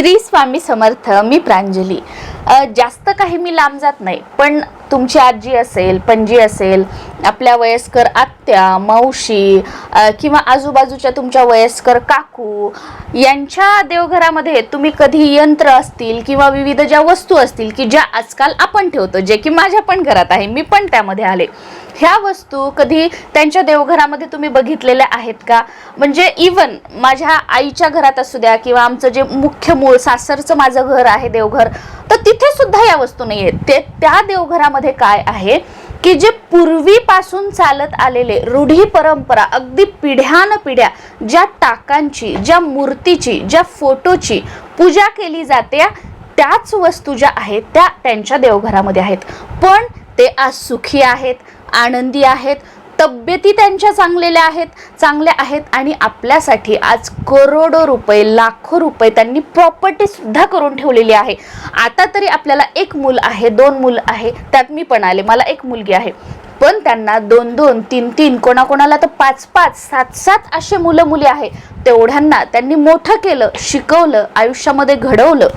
श्री स्वामी समर्थ मी प्रांजली. जास्त काही मी लांब जात नाही पण तुमची आजी असेल पणजी असेल आपल्या वयस्कर आत्या मावशी किंवा आजूबाजूच्या तुमच्या वयस्कर काकू यांच्या देवघरामध्ये तुम्ही कधी यंत्र असतील किंवा विविध ज्या वस्तू असतील की ज्या आजकाल आपण ठेवतो जे की माझ्या पण घरात आहे मी पण त्यामध्ये आले. ह्या वस्तू कधी त्यांच्या देवघरामध्ये तुम्ही बघितलेल्या आहेत का? म्हणजे इवन माझ्या आईच्या घरात असू द्या किंवा आमचं जे मुख्य मूळ सासरचं माझं घर आहे देवघर तर तिथे सुद्धा या वस्तू नाही आहेत ते त्या देवघरामध्ये काय आहे की जे पूर्वीपासून चालत आलेले रूढी परंपरा अगदी पिढ्यान पिढ्या ज्या टाकांची ज्या मूर्तीची ज्या फोटोची पूजा केली जाते त्याच वस्तू ज्या आहेत त्या त्यांच्या देवघरामध्ये आहेत. पण ते आज सुखी आहेत आनंदी आहेत तब्येती त्यांच्या चांगलेल्या आहेत चांगल्या आहेत आणि आपल्यासाठी आज करोडो रुपये लाखो रुपये त्यांनी प्रॉपर्टीसुद्धा करून ठेवलेली आहे. आता तरी आपल्याला एक मूल आहे दोन मूल आहे त्यात मी पण आले मला एक मुलगी आहे. पण त्यांना दोन दोन तीन तीन कोणाकोणाला तर पाच पाच सात सात असे मुलं मुली आहे. तेवढ्यांना त्यांनी मोठं केलं शिकवलं आयुष्यामध्ये घडवलं.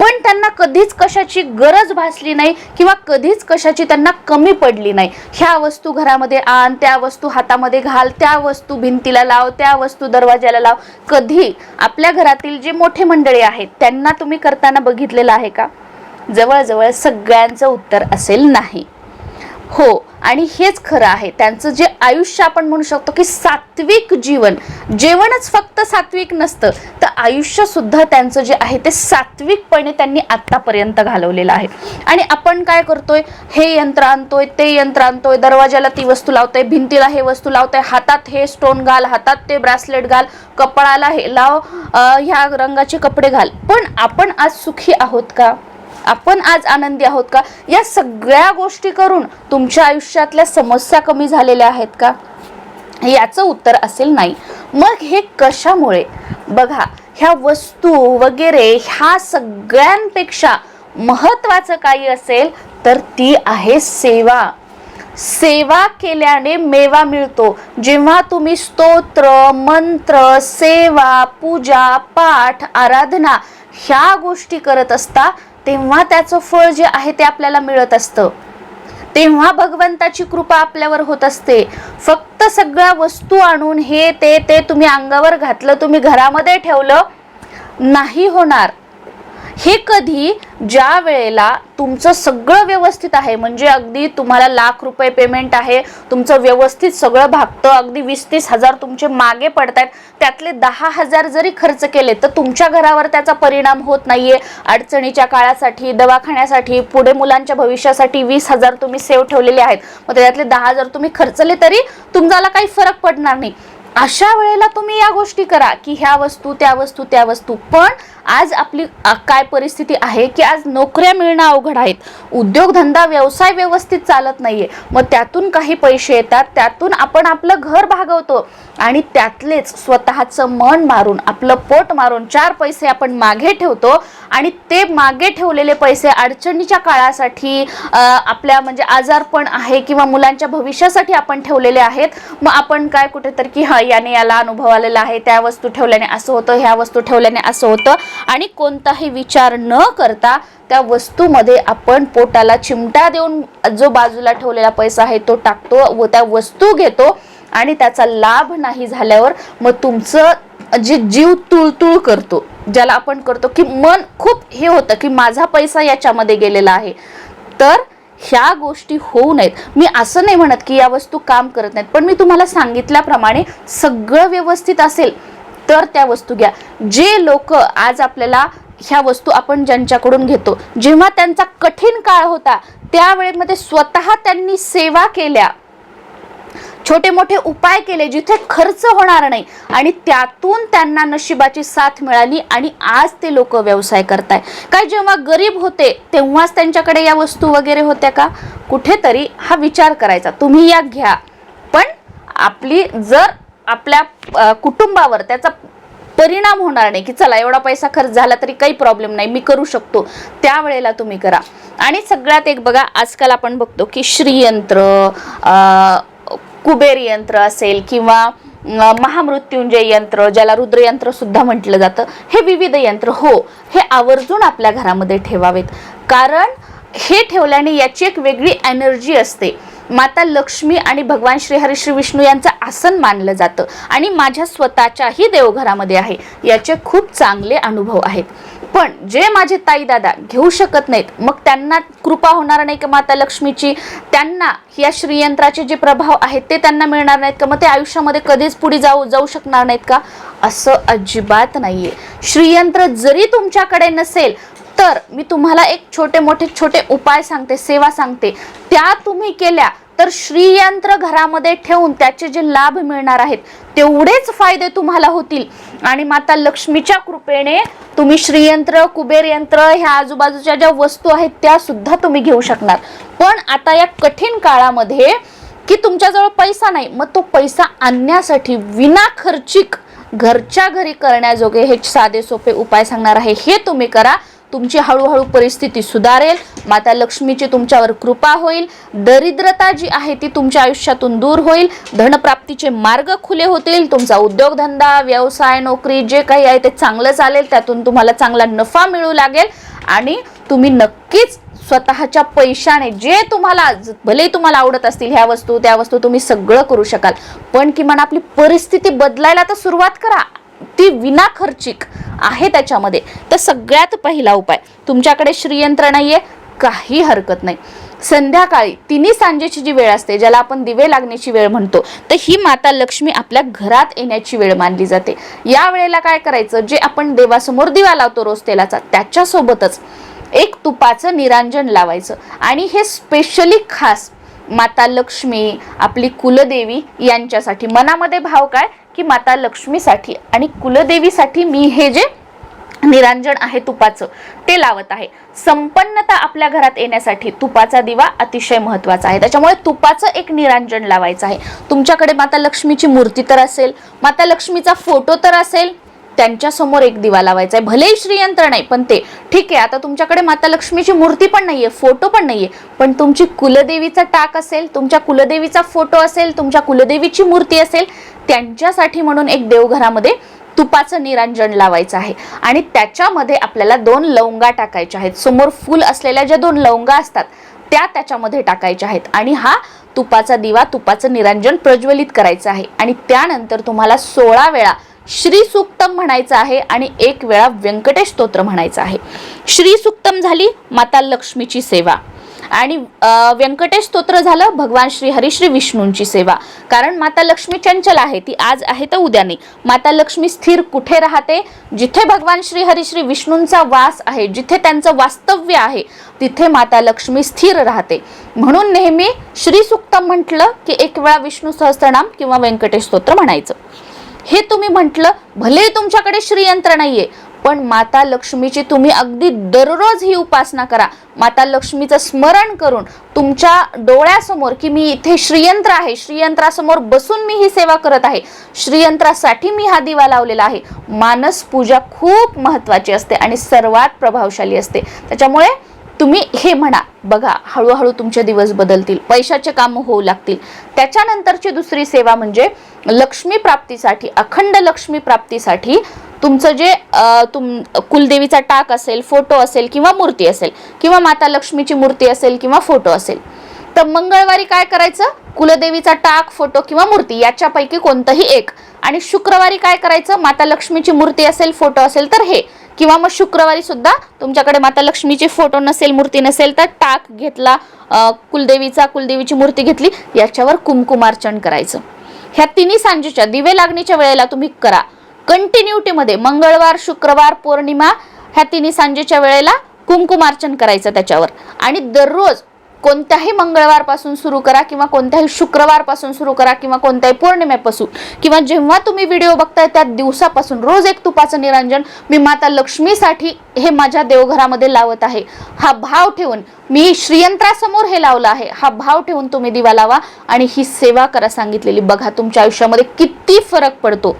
पण त्यांना कधीच कशाची गरज भासली नाही किंवा कधीच कशाची त्यांना कमी पडली नाही. ह्या वस्तू घरामध्ये आण त्या वस्तू हातामध्ये घाल त्या वस्तू भिंतीला लाव त्या वस्तू दरवाज्याला लाव. कधी आपल्या घरातील जे मोठे मंडळी आहेत त्यांना तुम्ही करताना बघितलेलं आहे का? जवळजवळ सगळ्यांचं उत्तर असेल नाही. हो आणि हेच खरं आहे. त्यांचं जे आयुष्य आपण म्हणू शकतो की सात्विक जीवन जेवणच फक्त सात्विक नसतं तर आयुष्य सुद्धा त्यांचं जे आहे ते सात्विकपणे त्यांनी आत्तापर्यंत घालवलेलं आहे. आणि आपण काय करतोय? हे यंत्र आणतोय ते यंत्र आणतोय दरवाजाला ती वस्तू लावतोय भिंतीला हे वस्तू लावतोय हातात हे स्टोन घाल हातात ते ब्रासलेट घाल कपाळाला हे लाव ह्या रंगाचे कपडे घाल. पण आपण आज सुखी आहोत का? आपण आज आनंदी आहोत का? या सगळ्या गोष्टी करून तुमच्या आयुष्यातल्या समस्या कमी झालेल्या आहेत का? याचं उत्तर असेल नाही. मग हे कशामुळे? बघा ह्या वस्तू वगैरे ह्या सगळ्यांपेक्षा महत्वाचं काही असेल तर ती आहे सेवा. सेवा केल्याने मेवा मिळतो. जेव्हा तुम्ही स्तोत्र मंत्र सेवा पूजा पाठ आराधना ह्या गोष्टी करत असता तेव्हा त्याचं फळ जे आहे ते आपल्याला मिळत असतं. तेव्हा भगवंताची कृपा आपल्यावर होत असते. फक्त सगळ्या वस्तू आणून हे ते ते तुम्ही अंगावर घातलं तुम्ही घरामध्ये ठेवलं नाही होणार. हे कधी ज्या वेळेला तुमचं सगळं व्यवस्थित आहे म्हणजे अगदी तुम्हाला लाख रुपये पेमेंट आहे तुमचं व्यवस्थित सगळं भागतं अगदी वीस तीस हजार तुमचे मागे पडत आहेत त्यातले दहा हजार जरी खर्च केले तर तुमच्या घरावर त्याचा परिणाम होत नाहीये. अडचणीच्या काळासाठी दवाखान्यासाठी पुढे मुलांच्या भविष्यासाठी वीस हजार तुम्ही सेव ठेवलेले आहेत. मग त्यातले दहा हजार तुम्ही खर्चले तरी तुम्हाला काही फरक पडणार नाही. अशा वेळेला तुम्ही या गोष्टी करा की ह्या वस्तू त्या वस्तू त्या वस्तू. पण आज आपली काय परिस्थिती आहे की आज नोकऱ्या मिळणं अवघड आहेत. उद्योगधंदा व्यवसाय व्यवस्थित चालत नाहीये. मग त्यातून काही पैसे येतात त्यातून आपण आपलं घर भागवतो आणि त्यातलेच स्वतःचं मन मारून आपलं पोट मारून चार पैसे आपण मागे ठेवतो आणि ते मागे ठेवलेले पैसे अडचणीच्या काळासाठी आपल्या म्हणजे आजारपण आहे किंवा मुलांच्या भविष्यासाठी आपण ठेवलेले आहेत. मग आपण काय कुठेतरी की हा याने याला अनुभव आलेला आहे त्या वस्तू ठेवल्याने असं होतं ह्या वस्तू ठेवल्याने असं होतं. आणि कोणताही विचार न करता त्या वस्तूमध्ये आपण पोटाला चिमटा देऊन जो बाजूला ठेवलेला पैसा आहे तो टाकतो व त्या वस्तू घेतो आणि त्याचा लाभ नाही झाल्यावर मग तुमचं जे जीव तुळतुळ करतो ज्याला आपण करतो की मन खूप हे होतं की माझा पैसा याच्यामध्ये गेलेला आहे. तर ह्या गोष्टी होऊ नयेत. मी असं नाही म्हणत की या वस्तू काम करत नाहीत पण मी तुम्हाला सांगितल्याप्रमाणे सगळं व्यवस्थित असेल तर त्या वस्तू घ्या. जे लोक आज आपल्याला ह्या वस्तू आपण ज्यांच्याकडून घेतो जेव्हा त्यांचा कठीण काळ होता त्यावेळेमध्ये स्वतः त्यांनी सेवा केल्या. छोटे मोठे उपाय केले जिथे खर्च होणार नाही आणि त्यातून त्यांना नशिबाची साथ मिळाली आणि आज ते लोक व्यवसाय करताय. काय जेव्हा गरीब होते तेव्हाच त्यांच्याकडे या वस्तू वगैरे होत्या का? कुठेतरी हा विचार करायचा. तुम्ही या घ्या. पण आपली जर आपल्या कुटुंबावर त्याचा परिणाम होणार नाही की चला एवढा पैसा खर्च झाला तरी काही प्रॉब्लेम नाही मी करू शकतो. त्यावेळेला तुम्ही करा. आणि सगळ्यात एक बघा आजकाल आपण बघतो की श्रीयंत्र कुबेर यंत्र असेल किंवा महामृत्युंजय यंत्र ज्याला रुद्रयंत्र सुद्धा म्हटलं जातं हे विविध यंत्र हो हे आवर्जून आपल्या घरामध्ये ठेवावेत. कारण हे ठेवल्याने याची एक वेगळी एनर्जी असते. माता लक्ष्मी आणि भगवान श्री हरी श्री विष्णू यांचं आसन मानलं जातं. आणि माझ्या स्वतःच्याही देवघरामध्ये आहे. याचे खूप चांगले अनुभव आहेत. पण जे माझे ताई दादा घेऊ शकत नाहीत मग त्यांना कृपा होणार नाही का माता लक्ष्मीची? त्यांना या श्रीयंत्राचे जे प्रभाव आहेत ते त्यांना मिळणार नाहीत का? मग ते आयुष्यामध्ये कधीच पुढे जाऊ जाऊ शकणार नाहीत का? असं अजिबात नाहीये. श्रीयंत्र जरी तुमच्याकडे नसेल तर मी तुम्हाला एक छोटे मोठे छोटे उपाय सांगते सेवा सांगते. त्या तुम्ही केल्या तर श्रीयंत्र घरामध्ये ठेवून त्याचे जे लाभ मिळणार आहेत तेवढेच फायदे तुम्हाला होतील. आणि माता लक्ष्मीच्या कृपेने तुम्ही श्रीयंत्र कुबेर यंत्र ह्या आजूबाजूच्या ज्या वस्तू आहेत त्या सुद्धा तुम्ही घेऊ शकणार. पण आता या कठीण काळामध्ये की तुमच्याजवळ पैसा नाही मग तो पैसा आणण्यासाठी विना खर्चिक घरच्या घरी करण्याजोगे हे साधे सोपे उपाय सांगणार आहे. हे तुम्ही करा. तुमची हळूहळू परिस्थिती सुधारेल. माता लक्ष्मीची तुमच्यावर कृपा होईल. दरिद्रता जी आहे ती तुमच्या आयुष्यातून दूर होईल. धनप्राप्तीचे मार्ग खुले होतील. तुमचा उद्योगधंदा व्यवसाय नोकरी जे काही आहे ते चांगलं चालेल. त्यातून तुम्हाला चांगला नफा मिळू लागेल. आणि तुम्ही नक्कीच स्वतःच्या पैशाने जे तुम्हाला भले भलेही तुम्हाला आवडत असतील ह्या वस्तू त्या वस्तू तुम्ही सगळं करू शकाल. पण किमान आपली परिस्थिती बदलायला तर सुरुवात करा. ती विना खर्चिक आहे त्याच्यामध्ये. तर सगळ्यात पहिला उपाय तुमच्याकडे श्रीयंत्र नाही आहे काही हरकत नाही. संध्याकाळी तिन्ही सांजेची जी वेळ असते ज्याला आपण दिवे लागण्याची वेळ म्हणतो तर ही माता लक्ष्मी आपल्या घरात येण्याची वेळ मानली जाते. या वेळेला काय करायचं जे आपण देवासमोर दिवा लावतो रोज तेलाचा त्याच्यासोबतच एक तुपाचं निरांजन लावायचं. आणि हे स्पेशली खास माता लक्ष्मी आपली कुलदेवी यांच्यासाठी मनामध्ये भाव काय? की माता लक्ष्मीसाठी आणि कुलदेवीसाठी मी हे जे निरांजन आहे तुपाचं ते लावत आहे. संपन्नता आपल्या घरात येण्यासाठी तुपाचा दिवा अतिशय महत्त्वाचा आहे. त्याच्यामुळे तुपाचं एक निरांजन लावायचं आहे. तुमच्याकडे माता लक्ष्मीची मूर्ती तर असेल माता लक्ष्मीचा फोटो तर असेल त्यांच्यासमोर एक दिवा लावायचा आहे. भलेही श्रीयंत्र नाही पण ते. ठीक आहे आता तुमच्याकडे माता लक्ष्मीची मूर्ती पण नाहीये फोटो पण नाहीये. पण तुमची कुलदेवीचा टाक असेल तुमच्या कुलदेवीचा फोटो असेल तुमच्या कुलदेवीची मूर्ती असेल त्यांच्यासाठी म्हणून एक देवघरामध्ये तुपाचं निरांजन लावायचं आहे. आणि त्याच्यामध्ये आपल्याला दोन लवंगा टाकायच्या आहेत. समोर फुल असलेल्या ज्या दोन लवंगा असतात त्या त्याच्यामध्ये टाकायच्या आहेत. आणि हा तुपाचा दिवा तुपाचं निरांजन प्रज्वलित करायचं आहे. आणि त्यानंतर तुम्हाला सोळा वेळा श्री सुक्तम म्हणायचं आहे आणि एक वेळा व्यंकटेश स्तोत्र म्हणायचं आहे. श्री सुक्तम झाली माता लक्ष्मीची सेवा. आणि व्यंकटेश स्तोत्र झालं भगवान श्री हरिश्री विष्णूंची सेवा. कारण माता लक्ष्मी चंचल आहे ती आज आहे तर उद्या नाही. माता लक्ष्मी स्थिर कुठे राहते? जिथे भगवान श्री हरिश्री विष्णूंचा वास आहे जिथे त्यांचं वास्तव्य आहे तिथे माता लक्ष्मी स्थिर राहते. म्हणून नेहमी श्री सुक्तम म्हटलं की एक वेळा विष्णू सहस्त्रनाम किंवा व्यंकटेश स्तोत्र म्हणायचं. हे तुम्ही म्हटलं भले तुमच्याकडे श्रीयंत्र नाहीये पण माता लक्ष्मीची तुम्ही अगदी दररोज ही उपासना करा. माता लक्ष्मीचं स्मरण करून तुमच्या डोळ्यासमोर की मी इथे श्रीयंत्र आहे श्रीयंत्रासमोर बसून मी ही सेवा करत आहे श्रीयंत्रासाठी मी हा दिवा लावलेला आहे. मानस पूजा खूप महत्वाची असते आणि सर्वात प्रभावशाली असते. त्याच्यामुळे तुम्ही हे म्हणा बघा हळूहळू तुमचे दिवस बदलतील पैशाचे कामं होऊ लागतील. त्याच्यानंतरची दुसरी सेवा म्हणजे लक्ष्मी प्राप्तीसाठी अखंड लक्ष्मी प्राप्तीसाठी तुमचं जे तुम कुलदेवीचा टाक असेल फोटो असेल किंवा मूर्ती असेल किंवा माता लक्ष्मीची मूर्ती असेल किंवा फोटो असेल तर मंगळवारी काय करायचं? कुलदेवीचा टाक फोटो किंवा मूर्ती याच्यापैकी कोणतंही एक. आणि शुक्रवारी काय करायचं? माता लक्ष्मीची मूर्ती असेल फोटो असेल तर हे. किंवा मग शुक्रवारी सुद्धा तुमच्याकडे माता लक्ष्मीची फोटो नसेल मूर्ती नसेल तर टाक घेतला कुलदेवीचा कुलदेवीची मूर्ती घेतली याच्यावर कुंकुमार्चन करायचं. ह्या तिन्ही सांजेच्या दिवे लागणीच्या वेळेला तुम्ही करा. कंटिन्युटीमध्ये मंगळवार शुक्रवार पौर्णिमा ह्या तिन्ही सांजेच्या वेळेला कुंकुमार्चन करायचं त्याच्यावर. आणि दररोज कोणत्याही मंगळवारपासून सुरू करा किंवा कोणत्याही शुक्रवारपासून सुरू करा किंवा कोणत्याही पौर्णिमेपासून किंवा जेव्हा तुम्ही व्हिडिओ बघताय त्या दिवसापासून रोज एक तुपाचं निरंजन मी माता लक्ष्मीसाठी हे माझ्या देवघरामध्ये लावत आहे. हा भाव ठेवून मी श्रीयंत्रासमोर हे लावलं आहे. हा भाव ठेवून तुम्ही दिवा लावा आणि ही सेवा करा सांगितलेली. बघा तुमच्या आयुष्यामध्ये किती फरक पडतो.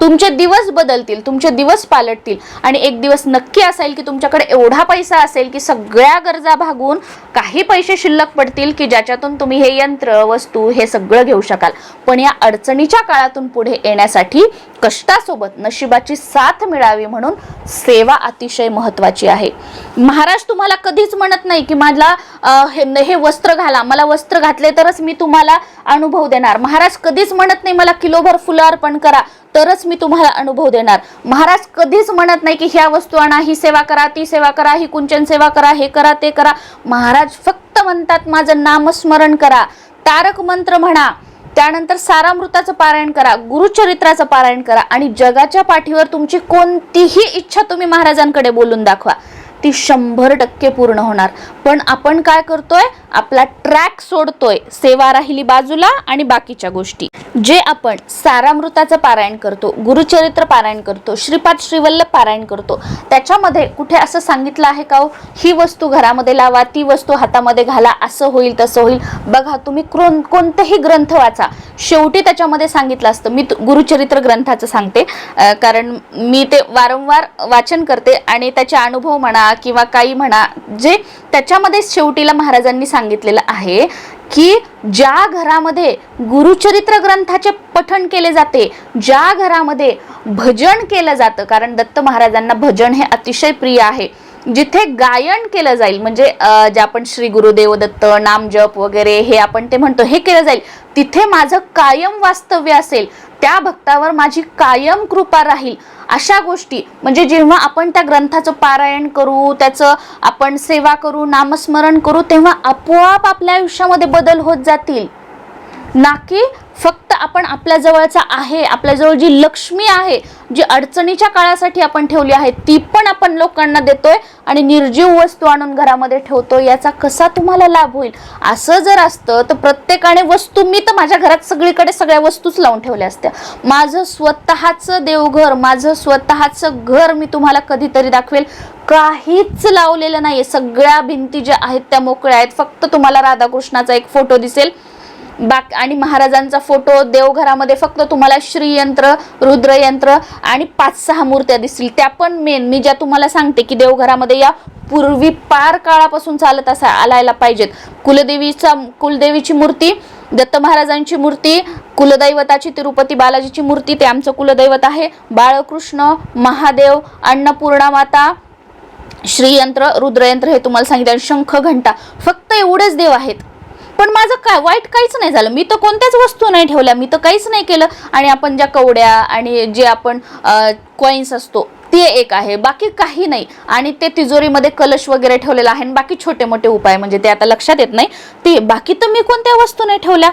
तुमचे दिवस बदलतील तुमचे दिवस पालटतील आणि एक दिवस नक्की असेल की तुमच्याकडे एवढा पैसा असेल की सगळ्या गरजा भागून काही पैसे शिल्लक पडतील की ज्याच्यातून तुम्ही हे यंत्र वस्तू हे सगळं घेऊ शकाल. पण या अडचणीच्या काळातून पुढे येण्यासाठी कष्टासोबत नशिबाची साथ मिळावी म्हणून सेवा अतिशय महत्वाची आहे. महाराज तुम्हाला कधीच म्हणत नाही की मला हे हे वस्त्र घाला मला वस्त्र घातले तरच मी तुम्हाला अनुभव देणार. महाराज कधीच म्हणत नाही मला किलोभर फुलं अर्पण करा. तरच मी तुम्हाला अनुभव देणार. महाराज कधीच म्हणत नाही की ह्या वस्तू आणा ही सेवा करा ती सेवा करा ही कुंचन सेवा करा हे करा ते करा. महाराज फक्त म्हणतात माझं नामस्मरण करा. तारक मंत्र म्हणा त्यानंतर सारामृताचं पारायण करा गुरुचरित्राचं पारायण करा आणि जगाच्या पाठीवर तुमची कोणतीही इच्छा तुम्ही महाराजांकडे बोलून दाखवा. ती शंभर टक्के पूर्ण होणार. पण आपण काय करतोय? आपला ट्रॅक सोडतोय. सेवा राहिली बाजूला आणि बाकीच्या गोष्टी. जे आपण सारामृताचं पारायण करतो गुरुचरित्र पारायण करतो श्रीपाद श्रीवल्लभ पारायण करतो त्याच्यामध्ये कुठे असं सांगितलं आहे का हो, ही वस्तू घरामध्ये लावा ती वस्तू हातामध्ये घाला असं होईल तसं होईल. बघा तुम्ही क्रोन कोणतेही ग्रंथ वाचा. शेवटी त्याच्यामध्ये सांगितलं असतं. मी गुरुचरित्र ग्रंथाचं सांगते. कारण मी ते वारंवार वाचन करते आणि त्याचे अनुभव म्हणा किंवा काही म्हणा जे त्याच्यामध्ये शेवटीला महाराजांनी सांगितलेलं आहे की ज्या घरामध्ये गुरुचरित्र ग्रंथाचे पठण केले जाते ज्या घरामध्ये भजन केलं जातं कारण दत्त महाराजांना भजन हे अतिशय प्रिय आहे. जिथे गायन केलं जाईल म्हणजे जे आपण श्री गुरुदेव दत्त नामजप वगैरे हे आपण ते म्हणतो हे केलं जाईल. तिथे माझं कायम वास्तव्य असेल त्या भक्तावर माझी कायम कृपा राहील अशा गोष्टी. म्हणजे जेव्हा आपण त्या ग्रंथाचं पारायण करू त्याचं आपण सेवा करू नामस्मरण करू तेव्हा आपोआप आपल्या आयुष्यामध्ये बदल होत जातील. ना की फक्त आपण आपल्या जवळचा आहे आपल्याजवळ जी लक्ष्मी आहे जी अडचणीच्या काळासाठी आपण ठेवली आहे ती पण आपण लोकांना देतोय आणि निर्जीव वस्तू आणून घरामध्ये ठेवतो याचा कसा तुम्हाला लाभ होईल? असं जर असतं तर प्रत्येकाने वस्तू मी तर माझ्या घरात सगळीकडे सगळ्या वस्तूच लावून ठेवल्या असत्या. माझं स्वतःचं देवघर माझं स्वतःचं घर मी तुम्हाला कधीतरी दाखवेल. काहीच लावलेलं नाही सगळ्या भिंती ज्या आहेत त्या मोकळ्या आहेत. फक्त तुम्हाला राधाकृष्णाचा एक फोटो दिसेल. बाक आणि महाराजांचा फोटो देवघरामध्ये फक्त तुम्हाला श्रीयंत्र रुद्रयंत्र आणि पाच सहा मूर्त्या दिसतील. त्या पण मेन मी ज्या तुम्हाला सांगते की देवघरामध्ये या पूर्वी पार काळापासून चालत असा आलायला पाहिजेत. कुलदेवीचा कुलदेवीची मूर्ती दत्त महाराजांची मूर्ती कुलदैवताची तिरुपती बालाजीची मूर्ती ते आमचं कुलदैवत आहे. बाळकृष्ण महादेव अन्नपूर्णा माता श्रीयंत्र रुद्रयंत्र हे तुम्हाला सांगितलं. आणि शंख घंटा फक्त एवढेच देव आहेत. पण माझं काय वाईट काहीच नाही झालं. मी तर कोणत्याच वस्तू नाही ठेवल्या मी तर काहीच नाही केलं. आणि आपण ज्या कवड्या आणि जे आपण कॉईन्स असतो ते एक आहे. बाकी काही नाही. आणि ते तिजोरीमध्ये कलश वगैरे ठेवलेला आहे. आणि बाकी छोटे मोठे उपाय म्हणजे ते आता लक्षात येत नाही. ते बाकी तर मी कोणत्या वस्तू नाही ठेवल्या.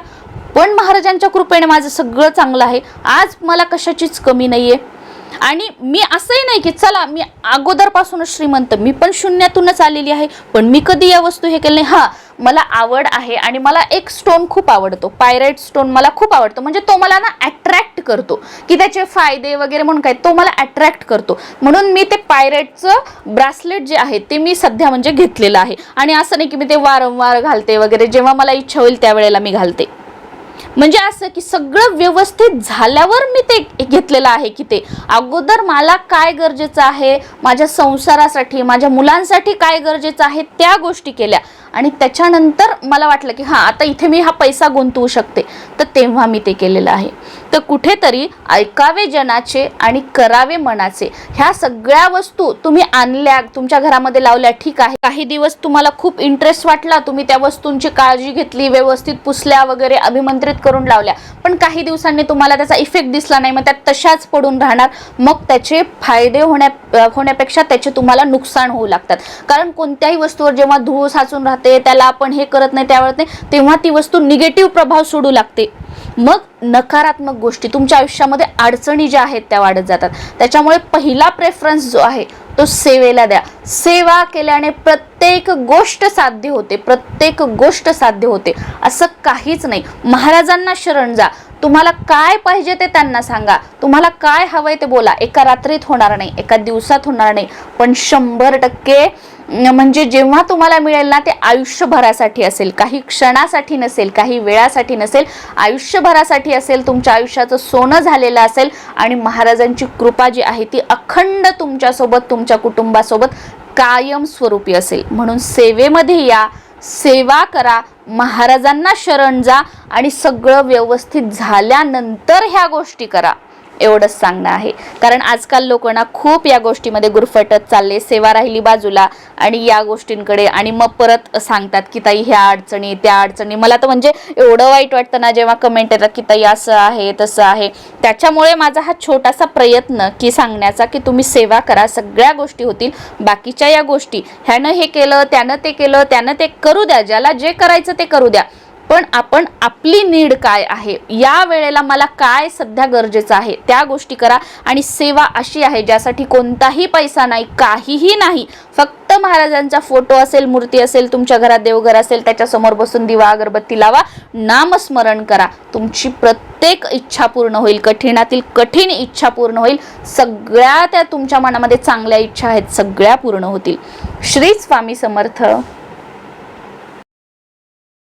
पण महाराजांच्या कृपेने माझं सगळं चांगलं आहे. आज मला कशाचीच कमी नाही आहे आणि मी असंही नाही की चला मी अगोदरपासूनच श्रीमंत मी पण शून्यातूनच आलेली आहे पण मी कधी या वस्तू हे केलं नाही. हा मला आवड आहे आणि मला एक स्टोन खूप आवडतो. पायराईट स्टोन मला खूप आवडतो. म्हणजे तो मला ना अट्रॅक्ट करतो. की त्याचे फायदे वगैरे म्हणून काय तो मला अट्रॅक्ट करतो. म्हणून मी ते पायराईटचं ब्रासलेट जे आहे ते मी सध्या म्हणजे घेतलेलं आहे. आणि असं नाही की मी ते वारंवार घालते वगैरे. जेव्हा मला इच्छा होईल त्यावेळेला मी घालते. म्हणजे असं की सगळं व्यवस्थित झाल्यावर मी ते घेतलेलं आहे की ते. अगोदर मला काय गरजेचं आहे? माझ्या संसारासाठी माझ्या मुलांसाठी काय गरजेचं आहे? त्या गोष्टी केल्या. आणि त्याच्यानंतर मला वाटलं की हां आता इथे मी हा पैसा गुंतवू शकते. तर तेव्हा मी ते केलेलं आहे. तर कुठेतरी ऐकावे जनाचे आणि करावे मनाचे. ह्या सगळ्या वस्तू तुम्ही आणल्या तुमच्या घरामध्ये लावल्या ठीक आहे. काही दिवस तुम्हाला खूप इंटरेस्ट वाटला तुम्ही त्या वस्तूंची काळजी घेतली व्यवस्थित पुसल्या वगैरे अभिमंत्रित करून लावल्या. पण काही दिवसांनी तुम्हाला त्याचा इफेक्ट दिसला नाही मग त्यात तशाच पडून राहणार. मग त्याचे फायदे होण्या होण्यापेक्षा त्याचे तुम्हाला नुकसान होऊ लागतात. कारण कोणत्याही वस्तूवर जेव्हा धूळ साचून राहते त्याला आपण हे करत नाही त्यावेळेस नाही तेव्हा ती वस्तू निगेटिव्ह प्रभाव सोडू लागते. मग नकारात्मक गोष्टी तुमच्या आयुष्यामध्ये अडचणी ज्या आहेत त्या वाढत जातात. त्याच्यामुळे पहिला प्रेफरन्स जो आहे तो सेवेला द्या. सेवा केल्याने प्रत्येक गोष्ट साध्य होते प्रत्येक गोष्ट साध्य होते असं काहीच नाही. महाराजांना शरण जा. तुम्हाला काय पाहिजे ते त्यांना सांगा. तुम्हाला काय हवंय ते बोला. एका रात्रीत होणार नाही एका दिवसात होणार नाही. पण शंभर टक्के म्हणजे जेव्हा तुम्हाला मिळेल ना ते आयुष्यभरासाठी असेल. काही क्षणासाठी नसेल काही वेळासाठी नसेल आयुष्यभरासाठी असेल तुमच्या आयुष्याचं सोनं झालेलं असेल आणि महाराजांची कृपा जी आहे ती अखंड तुमच्यासोबत तुमच्या कुटुंबासोबत कायम स्वरूपी असेल. म्हणून सेवेमध्ये या सेवा करा महाराजांना शरण जा आणि सगळं व्यवस्थित झाल्यानंतर ह्या गोष्टी करा. एवढंच सांगणं आहे. कारण आजकाल लोकांना खूप या गोष्टीमध्ये गुरफटत चालले सेवा राहिली बाजूला आणि या गोष्टींकडे आणि मग परत सांगतात की ताई ह्या अडचणी त्या अडचणी. मला तर म्हणजे एवढं वाईट वाटतं ना जेव्हा कमेंट येतात की ताई असं आहे तसं आहे. त्याच्यामुळे माझा हा छोटासा प्रयत्न की सांगण्याचा की तुम्ही सेवा करा. सगळ्या गोष्टी होतील. बाकीच्या या गोष्टी ह्यानं हे केलं त्यानं ते केलं त्यानं ते करू द्या. ज्याला जे करायचं ते करू द्या. पण आपण आपली नीड काय आहे? या वेळेला मला काय सध्या गरजेचं आहे? त्या गोष्टी करा. आणि सेवा अशी आहे ज्यासाठी कोणताही पैसा नाही काहीही नाही. फक्त महाराजांचा फोटो असेल मूर्ती असेल तुमच्या घरात देवघर असेल त्याच्यासमोर बसून दिवा अगरबत्ती लावा नामस्मरण करा. तुमची प्रत्येक इच्छा पूर्ण होईल. कठीणातील कठीण इच्छा पूर्ण होईल. सगळ्या त्या तुमच्या मनामध्ये चांगल्या इच्छा आहेत सगळ्या पूर्ण होतील. श्री स्वामी समर्थ.